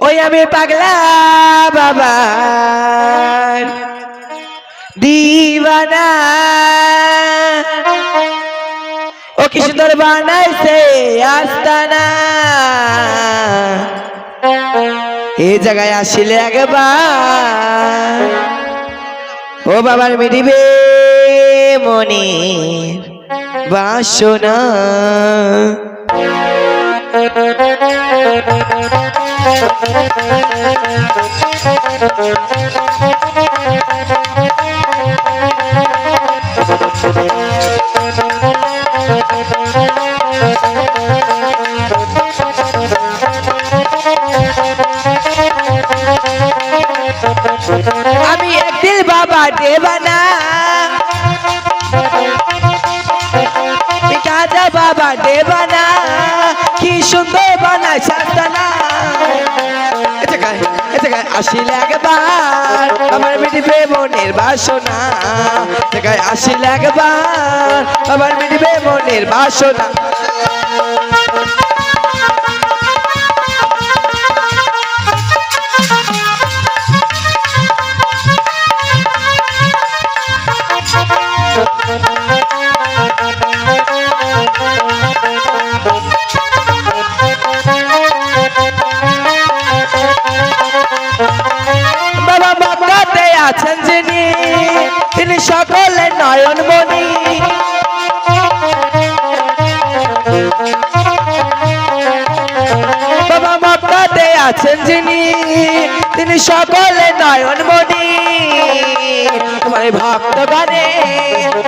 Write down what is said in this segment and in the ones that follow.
ওই আমি পাগলা বাবা। দিবানা। ও কি সুন্দর বানাইছে আস্তানা। এই জায়গায় আসিলে একবার। ও বাবার মিডিবে মনির বাসনা। বাবা দেবানা কাজা বাবা দেবানা কি সুন্দর বানা সাস্তানা আসিলে একবার আমার মিটবে মনের বাসনা। দেখায় আসিল একবার আমার মিটবে মনের বাসনা। আছেন তিনি সকলে নয়নমণি বাবা মক্কাতে আছেন যিনি, তিনি সকলে নয়নমণি তোমার এই ভক্ত গানে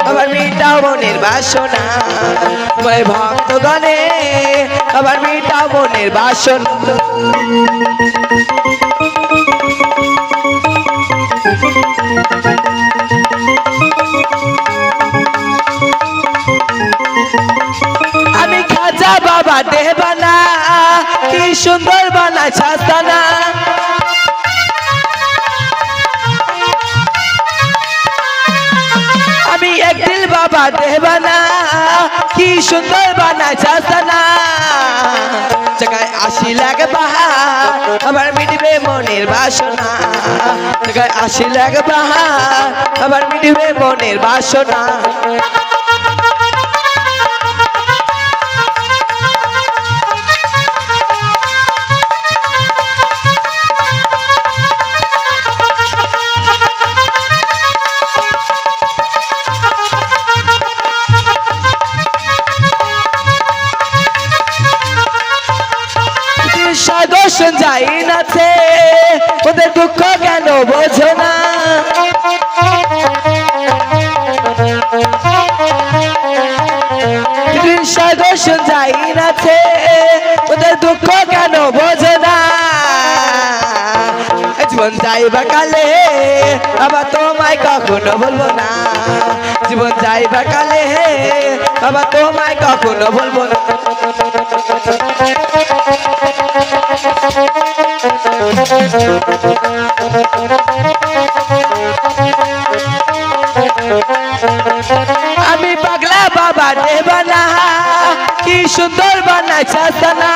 আমার মিটাও মনের বাসনা। তোমার এই ভক্ত গানে আমার মিটাও মনের বাসনা। খাজা বাবা দেবানা কি সুন্দর বানা ছাস্তানা আমি একদিল বাবা দেবানা কি সুন্দর বানা ছাস্তানা জায়গায় আসি লাগে বাহার আমার মিটবে মনের বাসনা। জায়গায় আসি লাগে বাহার আমার মিটবে মনের বাসনা। সাদোষ যাই নাছে ওদের দুঃখ কেন বোঝো না? সাদোষ যাই নাছে ওদের দুঃখ কেন বোঝো না? জীবন যাইবা কালে, আবার তোমায় কখনো বলব না। জীবন যাইবা কালে, আবার তোমায় কখনো বলব না। আমি পাগলা বাবা দেবানা কি সুন্দর বানাই সাসানা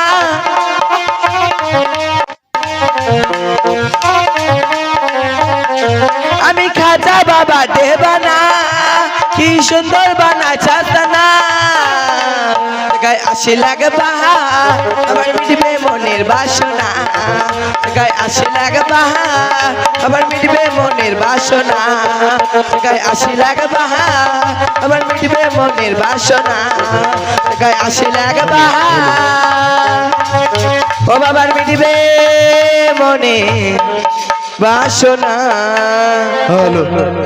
আমি খাজা বাবা দেবানা কি সুন্দর বানা সাসানা গায়ে আসে লাগবা আমার মিটবে মনের বাসনা। গায়ে আসে লাগবা আমার মিটবে মনের বাসনা। গায়ে আসে লাগবা আমার মিটবে মনের বাসনা। গায়ে আসে লাগবা ও বাবার মিটবে মনে বাসনা। Hello hello.